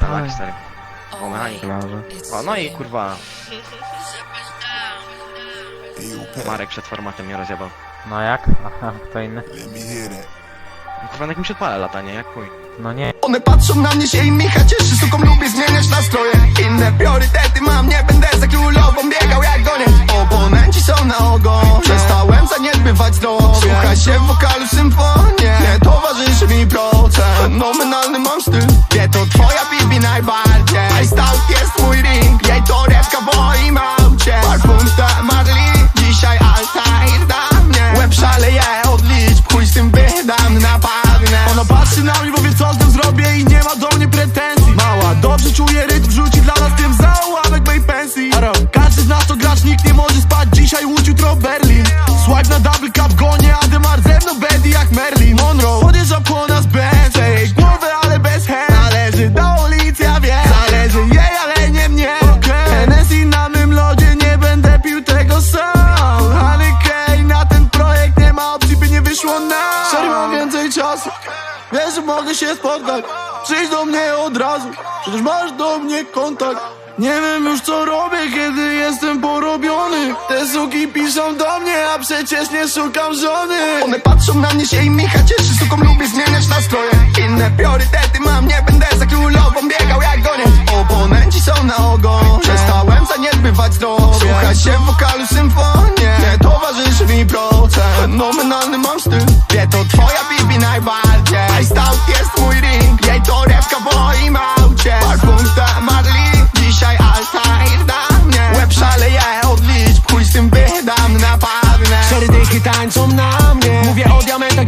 Tak, stary. O, mechanik. Może. O, no i kurwa, Marek przed formatem mnie rozjebał. No jak? Aha, kto inny? Kurwa, na jakimś odpale latanie, jak chuj. No nie. One patrzą na mnie się i Micha cieszy Suką lubię zmieniać nastroje Inne priorytety mam, nie będę za królową biegał jak gonie Oponenci są na ogon Przestałem zaniedbywać zdrowie Słucha się w wokalu symfonię Nie towarzyszy mi procent Nominalny mam styl Wie to twoja wie co z tym zrobię i nie ma do mnie pretensji. Mała, dobrze czuje rytm, wrzuci dla nas tym za ułamek mej pensji Każdy z nas to gracz, nikt nie może spać. Dzisiaj Łódź, jutro Berlin. Swipe na double cup, gonie Ademar ze mną Bendy jak Merlin. Monroe, podjeżdża po nas Benz Wiesz, że mogę się spotkać. Przyjdź do mnie od razu. Przecież masz do mnie kontakt. Nie wiem już co robię, kiedy jestem porobiony. Te suki piszą do mnie, a przecież nie szukam żony. One patrzą na mnie się i Micha cieszy. Suką lubię zmieniać nastroje. Inne priorytety mam, nie będę za królową biegał jak gonie Oponenci są na ogon. Przestałem zaniedbywać zdrowie. Słucha się wokalu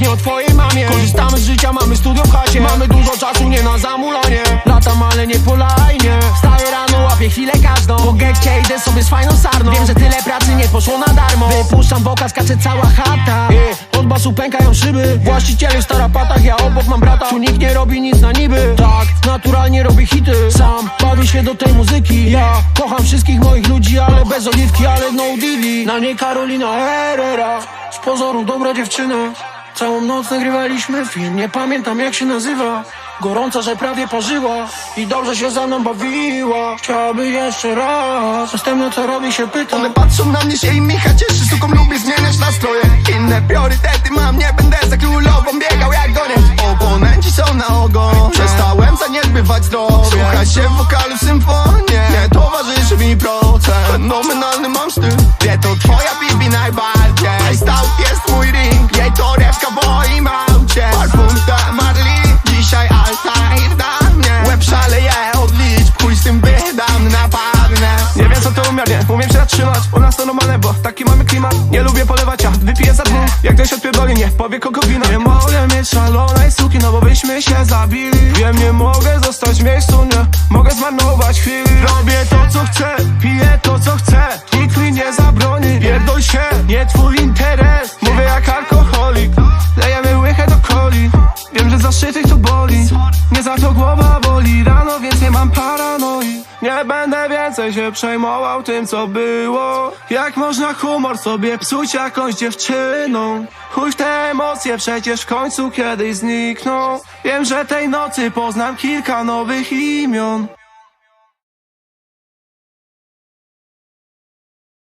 nie o twojej mamie. Korzystamy z życia, mamy studio w chacie. Mamy dużo czasu, nie na zamulanie. Latam, ale nie polajnie Wstaję rano, łapię chwilę każdą. Po getcie idę sobie z fajną sarną. Wiem, że tyle pracy nie poszło na darmo. Wypuszczam woka, skacze cała chata. I Od basu pękają szyby. Właściciele w starapatach, ja obok mam brata. Tu nikt nie robi nic na niby. Tak, naturalnie robię hity. Sam bawię się do tej muzyki. Ja kocham wszystkich moich ludzi, ale bez oliwki, ale no divi Na niej Karolina Herrera. Z pozoru dobra dziewczyna Całą noc nagrywaliśmy film, nie pamiętam jak się nazywa. Gorąca, że prawie parzyła I dobrze się za mną bawiła. Chciałaby jeszcze raz. Następne co robi się pyta. One patrzą na mnie się i Micha cieszy. Suką lubię zmieniać nastroje. Inne priorytety mam, nie będę za królową biegał jak gonie Oponenci są na ogon. Przestałem zaniedbywać zdrowie. Słucha się w wokalu symfonię Nie towarzyszy mi procent. Nominalny mam styl. Wie to twoja bibi najbardziej U nas to normalne, bo taki mamy klimat. Nie lubię polewać, ja wypiję za dwóch Jak ktoś odpierdoli, nie powie kogo wina. Nie mogę mieć szalonej suki, no bo byśmy się zabili. Wiem, nie mogę zostać w miejscu, nie Mogę zmarnować chwili. Robię to co chcę, piję to co chcę. Nikt mi nie zabroni, pierdol się Nie twój interes, mówię jak alkoholik Lejemy łychę do coli. Wiem, że zaszytych to boli. Nie za to głowa boli Nie będę więcej się przejmował tym, co było. Jak można humor sobie psuć jakąś dziewczyną? Chuj te emocje, przecież w końcu kiedyś znikną. Wiem, że tej nocy poznam kilka nowych imion